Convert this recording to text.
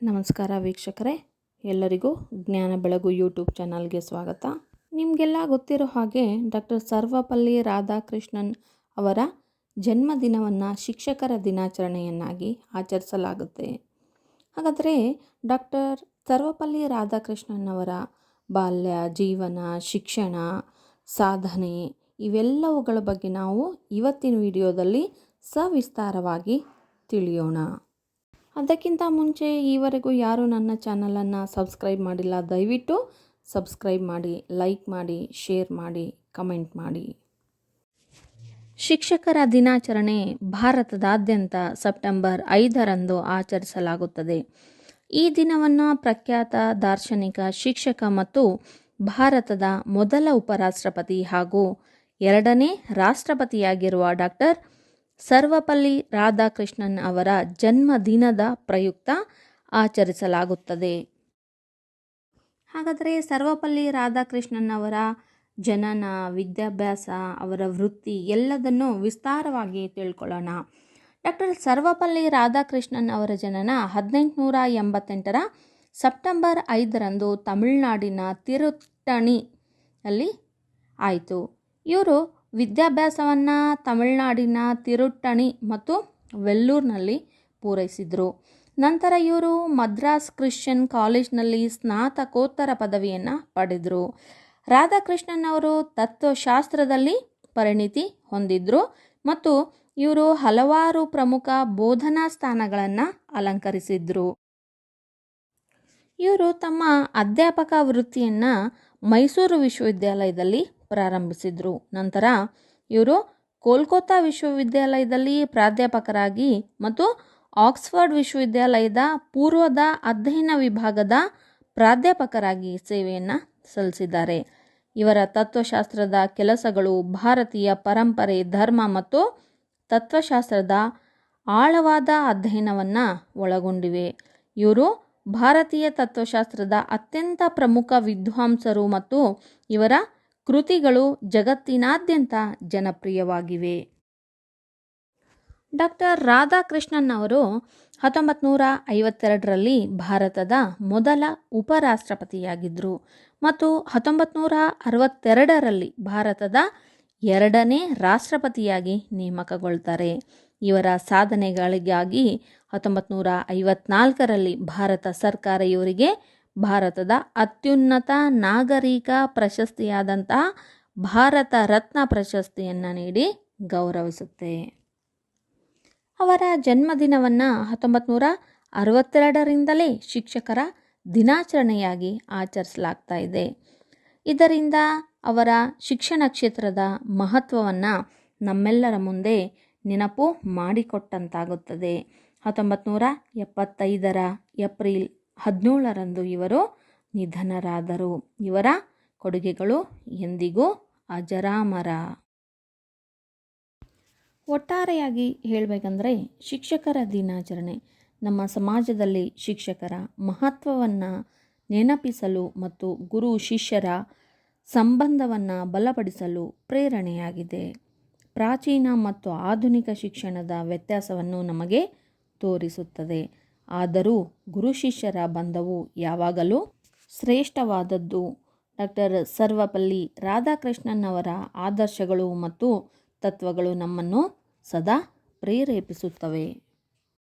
ನಮಸ್ಕಾರ ವೀಕ್ಷಕರೇ, ಎಲ್ಲರಿಗೂ ಜ್ಞಾನ ಬೆಳಗು ಯೂಟ್ಯೂಬ್ ಚಾನಲ್ಗೆ ಸ್ವಾಗತ. ನಿಮಗೆಲ್ಲ ಗೊತ್ತಿರೋ ಹಾಗೆ ಡಾಕ್ಟರ್ ಸರ್ವಪಲ್ಲಿ ರಾಧಾಕೃಷ್ಣನ್ ಅವರ ಜನ್ಮದಿನವನ್ನು ಶಿಕ್ಷಕರ ದಿನಾಚರಣೆಯನ್ನಾಗಿ ಆಚರಿಸಲಾಗುತ್ತೆ. ಹಾಗಾದರೆ ಡಾಕ್ಟರ್ ಸರ್ವಪಲ್ಲಿ ರಾಧಾಕೃಷ್ಣನ್ ಅವರ ಬಾಲ್ಯ, ಜೀವನ, ಶಿಕ್ಷಣ, ಸಾಧನೆ ಇವೆಲ್ಲವುಗಳ ಬಗ್ಗೆ ನಾವು ಇವತ್ತಿನ ವಿಡಿಯೋದಲ್ಲಿ ಸವಿಸ್ತಾರವಾಗಿ ತಿಳಿಯೋಣ. ಅದಕ್ಕಿಂತ ಮುಂಚೆ ಈವರೆಗೂ ಯಾರು ನನ್ನ ಚಾನಲನ್ನು ಸಬ್ಸ್ಕ್ರೈಬ್ ಮಾಡಿಲ್ಲ, ದಯವಿಟ್ಟು ಸಬ್ಸ್ಕ್ರೈಬ್ ಮಾಡಿ, ಲೈಕ್ ಮಾಡಿ, ಶೇರ್ ಮಾಡಿ, ಕಮೆಂಟ್ ಮಾಡಿ. ಶಿಕ್ಷಕರ ದಿನಾಚರಣೆ ಭಾರತದಾದ್ಯಂತ ಸೆಪ್ಟೆಂಬರ್ ಐದರಂದು ಆಚರಿಸಲಾಗುತ್ತದೆ. ಈ ದಿನವನ್ನು ಪ್ರಖ್ಯಾತ ದಾರ್ಶನಿಕ ಶಿಕ್ಷಕ ಮತ್ತು ಭಾರತದ ಮೊದಲ ಉಪರಾಷ್ಟ್ರಪತಿ ಹಾಗೂ ಎರಡನೇ ರಾಷ್ಟ್ರಪತಿಯಾಗಿರುವ ಡಾಕ್ಟರ್ ಸರ್ವಪಲ್ಲಿ ರಾಧಾಕೃಷ್ಣನ್ ಅವರ ಜನ್ಮದಿನದ ಪ್ರಯುಕ್ತ ಆಚರಿಸಲಾಗುತ್ತದೆ. ಹಾಗಾದರೆ ಸರ್ವಪಲ್ಲಿ ರಾಧಾಕೃಷ್ಣನ್ ಅವರ ಜನನ, ವಿದ್ಯಾಭ್ಯಾಸ, ಅವರ ವೃತ್ತಿ ಎಲ್ಲದನ್ನು ವಿಸ್ತಾರವಾಗಿ ತಿಳ್ಕೊಳ್ಳೋಣ. ಡಾಕ್ಟರ್ ಸರ್ವಪಲ್ಲಿ ರಾಧಾಕೃಷ್ಣನ್ ಅವರ ಜನನ ಹದಿನೆಂಟುನೂರ ಎಂಬತ್ತೆಂಟರ ಸೆಪ್ಟೆಂಬರ್ ಐದರಂದು ತಮಿಳುನಾಡಿನ ತಿರುತ್ತಣಿಯಲ್ಲಿ ಆಯಿತು. ಇವರು ವಿದ್ಯಾಭ್ಯಾಸವನ್ನು ತಮಿಳುನಾಡಿನ ತಿರುಟ್ಟಣಿ ಮತ್ತು ವೆಲ್ಲೂರ್ನಲ್ಲಿ ಪೂರೈಸಿದರು. ನಂತರ ಇವರು ಮದ್ರಾಸ್ ಕ್ರಿಶ್ಚಿಯನ್ ಕಾಲೇಜ್ನಲ್ಲಿ ಸ್ನಾತಕೋತ್ತರ ಪದವಿಯನ್ನು ಪಡೆದರು. ರಾಧಾಕೃಷ್ಣನ್ ಅವರು ತತ್ವಶಾಸ್ತ್ರದಲ್ಲಿ ಪರಿಣಿತಿ ಹೊಂದಿದ್ರು ಮತ್ತು ಇವರು ಹಲವಾರು ಪ್ರಮುಖ ಬೋಧನಾ ಸ್ಥಾನಗಳನ್ನು ಅಲಂಕರಿಸಿದ್ರು. ಇವರು ತಮ್ಮ ಅಧ್ಯಾಪಕ ವೃತ್ತಿಯನ್ನು ಮೈಸೂರು ವಿಶ್ವವಿದ್ಯಾಲಯದಲ್ಲಿ ಪ್ರಾರಂಭಿಸಿದರು. ನಂತರ ಇವರು ಕೋಲ್ಕತ್ತಾ ವಿಶ್ವವಿದ್ಯಾಲಯದಲ್ಲಿ ಪ್ರಾಧ್ಯಾಪಕರಾಗಿ ಮತ್ತು ಆಕ್ಸ್ಫರ್ಡ್ ವಿಶ್ವವಿದ್ಯಾಲಯದ ಪೂರ್ವದ ಅಧ್ಯಯನ ವಿಭಾಗದ ಪ್ರಾಧ್ಯಾಪಕರಾಗಿ ಸೇವೆಯನ್ನು ಸಲ್ಲಿಸಿದ್ದಾರೆ. ಇವರ ತತ್ವಶಾಸ್ತ್ರದ ಕೆಲಸಗಳು ಭಾರತೀಯ ಪರಂಪರೆ, ಧರ್ಮ ಮತ್ತು ತತ್ವಶಾಸ್ತ್ರದ ಆಳವಾದ ಅಧ್ಯಯನವನ್ನು ಒಳಗೊಂಡಿವೆ. ಇವರು ಭಾರತೀಯ ತತ್ವಶಾಸ್ತ್ರದ ಅತ್ಯಂತ ಪ್ರಮುಖ ವಿದ್ವಾಂಸರು ಮತ್ತು ಇವರ ಕೃತಿಗಳು ಜಗತ್ತಿನಾದ್ಯಂತ ಜನಪ್ರಿಯವಾಗಿವೆ. ಡಾಕ್ಟರ್ ರಾಧಾಕೃಷ್ಣನ್ ಅವರು ಹತ್ತೊಂಬತ್ತು ನೂರ ಐವತ್ತೆರಡರಲ್ಲಿ ಭಾರತದ ಮೊದಲ ಉಪರಾಷ್ಟ್ರಪತಿಯಾಗಿದ್ದರು ಮತ್ತು ಹತ್ತೊಂಬತ್ತು ನೂರ ಅರವತ್ತೆರಡರಲ್ಲಿ ಭಾರತದ ಎರಡನೇ ರಾಷ್ಟ್ರಪತಿಯಾಗಿ ನೇಮಕಗೊಳ್ತಾರೆ. ಇವರ ಸಾಧನೆಗಳಿಗಾಗಿ ಹತ್ತೊಂಬತ್ತು ನೂರ ಭಾರತ ಸರ್ಕಾರ ಇವರಿಗೆ ಭಾರತದ ಅತ್ಯುನ್ನತ ನಾಗರಿಕ ಪ್ರಶಸ್ತಿಯಾದಂತಹ ಭಾರತ ರತ್ನ ಪ್ರಶಸ್ತಿಯನ್ನು ನೀಡಿ ಗೌರವಿಸುತ್ತೆ. ಅವರ ಜನ್ಮದಿನವನ್ನು ಹತ್ತೊಂಬತ್ತು ನೂರ ಅರವತ್ತೆರಡರಿಂದಲೇ ಶಿಕ್ಷಕರ ದಿನಾಚರಣೆಯಾಗಿ ಆಚರಿಸಲಾಗ್ತಾ ಇದೆ. ಇದರಿಂದ ಅವರ ಶಿಕ್ಷಣ ಕ್ಷೇತ್ರದ ಮಹತ್ವವನ್ನು ನಮ್ಮೆಲ್ಲರ ಮುಂದೆ ನೆನಪು ಮಾಡಿಕೊಟ್ಟಂತಾಗುತ್ತದೆ. ಹತ್ತೊಂಬತ್ತು ನೂರ ಎಪ್ಪತ್ತೈದರ ಏಪ್ರಿಲ್ ಹದಿನೇಳರಂದು ಇವರು ನಿಧನರಾದರು. ಇವರ ಕೊಡುಗೆಗಳು ಎಂದಿಗೂ ಅಜರಾಮರ. ಒಟ್ಟಾರೆಯಾಗಿ ಹೇಳಬೇಕಂದ್ರೆ ಶಿಕ್ಷಕರ ದಿನಾಚರಣೆ. ನಮ್ಮ ಸಮಾಜದಲ್ಲಿ ಶಿಕ್ಷಕರ ಮಹತ್ವವನ್ನು ನೆನಪಿಸಲು ಮತ್ತು ಗುರು ಶಿಷ್ಯರ ಸಂಬಂಧವನ್ನು ಬಲಪಡಿಸಲು ಪ್ರೇರಣೆಯಾಗಿದೆ. ಪ್ರಾಚೀನ ಮತ್ತು ಆಧುನಿಕ ಶಿಕ್ಷಣದ ವ್ಯತ್ಯಾಸವನ್ನು ನಮಗೆ ತೋರಿಸುತ್ತದೆ. ಆದರೂ ಗುರು ಶಿಷ್ಯರ ಬಂಧವು ಯಾವಾಗಲೂ ಶ್ರೇಷ್ಠವಾದದ್ದು. ಡಾಕ್ಟರ್ ಸರ್ವಪಲ್ಲಿ ರಾಧಾಕೃಷ್ಣನ್ ಅವರ ಆದರ್ಶಗಳು ಮತ್ತು ತತ್ವಗಳು ನಮ್ಮನ್ನು ಸದಾ ಪ್ರೇರೇಪಿಸುತ್ತವೆ.